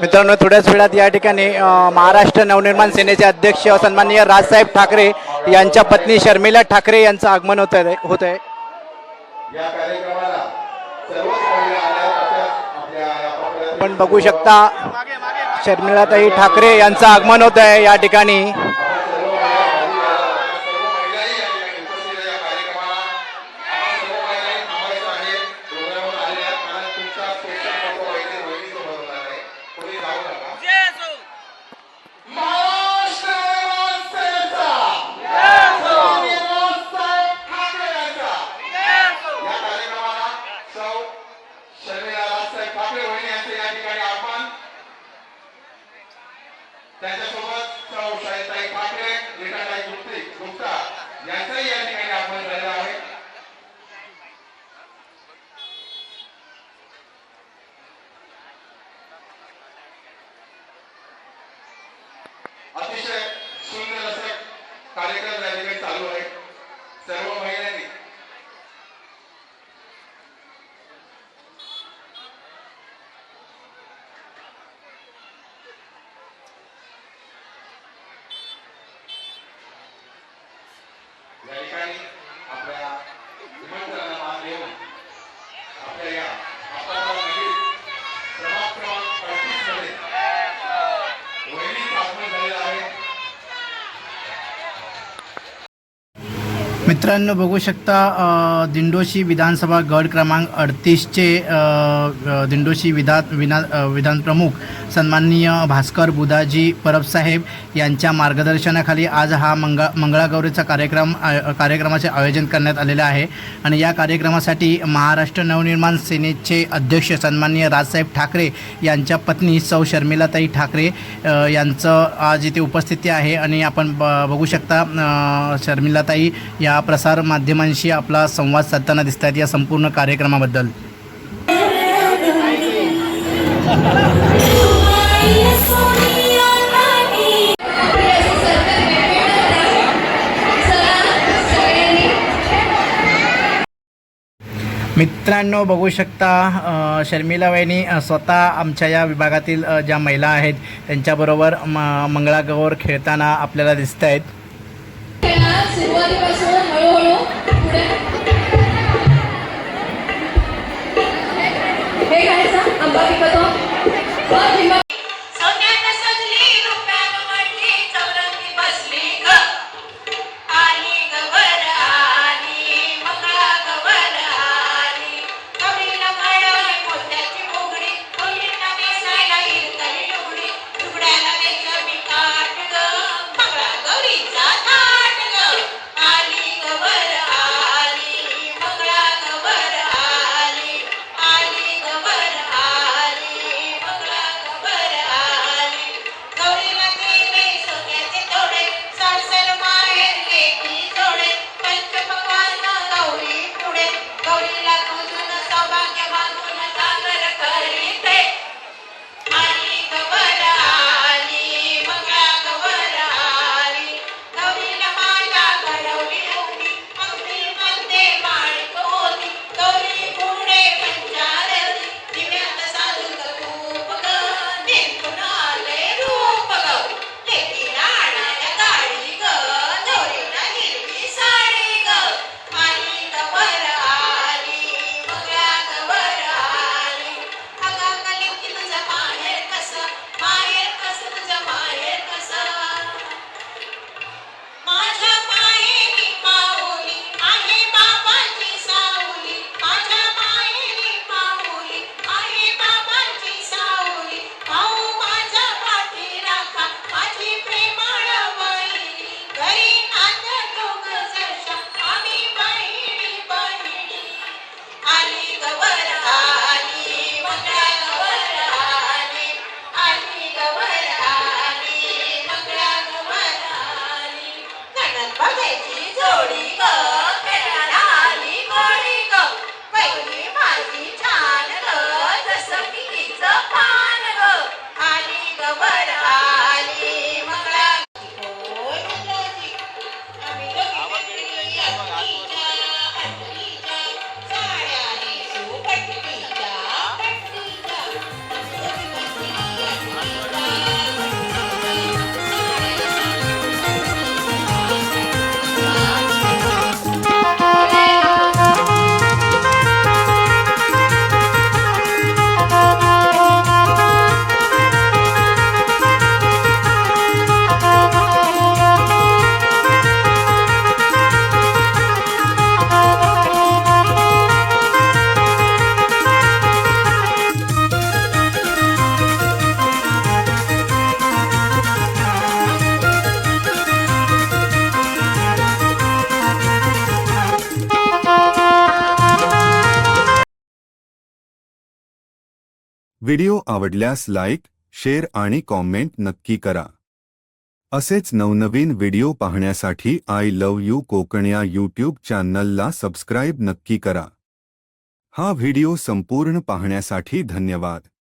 मित्रांनो थोड्याच वेळात या ठिकाणी महाराष्ट्र नवनिर्माण सेनेचे अध्यक्ष सन्माननीय राजसाहेब ठाकरे यांच्या पत्नी शर्मिला ठाकरे यांचं आगमन होत आहे होत आहे. आपण बघू शकता शर्मिलाताई ठाकरे यांचं आगमन होत आहे या ठिकाणी सर्व महिला सर्व महिलाही या ठिकाणी उपस्थित आहे या कार्यक्रमाला आपण सर्व महिलाही थांबायचं आहे प्रोग्रामवर आलेल्या आहेत. कारण तुमचा स्पेशल फोटो वहिनी रोहिणीसोबत होणार आहे कोणी जाऊ नका महाराष्ट्र सेनेचा सन्माननीय राजसाहेब ठाकरे यांचा या कार्यक्रमाला सौ शर्मिला राजसाहेब ठाकरे वहिनी यांचे या ठिकाणी आगमन त्यांच्यासोबत सौ शाहिदताई ठाकरे रीटाताई गुप्ते गुप्ता यांचंही या ठिकाणी आगमन झालेलं आहे अतिशय सुंदर असं कार्यक्रम या ठिकाणी चालू आहे. सर्व महिलांनी मित्रांनो बघू शकता दिंडोशी विधानसभा गट क्रमांक अडतीसचे दिंडोशी विधान विना विधानप्रमुख विधान प्रमुख सन्माननीय भास्कर बुदाजी परबसाहेब यांच्या मार्गदर्शनाखाली आज हा मंगळा मंगळागौरीचा कार्यक्रम कार्यक्रमाचे आयोजन करण्यात आलेलं आहे. आणि या कार्यक्रमासाठी महाराष्ट्र नवनिर्माण सेनेचे अध्यक्ष सन्माननीय राजसाहेब ठाकरे यांच्या पत्नी सौ शर्मिलाताई ठाकरे यांचं आज इथे उपस्थिती आहे. आणि आपण ब बघू शकता शर्मिलाताई या प्रसार माध्यमांशी आपला संवाद साधताना दिसत आहेत या संपूर्ण कार्यक्रमाबद्दल. मित्रांनो बघू शकता शर्मिला वहिनी स्वतः आमच्या या विभागातील ज्या महिला आहेत त्यांच्याबरोबर म मंगळागौर खेळताना आपल्याला दिसत आहेत सुरुवातीपासून हळूहळू व्हिडिओ आवडल्यास लाईक शेअर आणि कॉमेंट नक्की करा. असेच नवनवीन व्हिडिओ पाहण्यासाठी आय लव यू कोकण या यूट्यूब चॅनलला सबस्क्राईब नक्की करा. हा व्हिडिओ संपूर्ण पाहण्यासाठी धन्यवाद.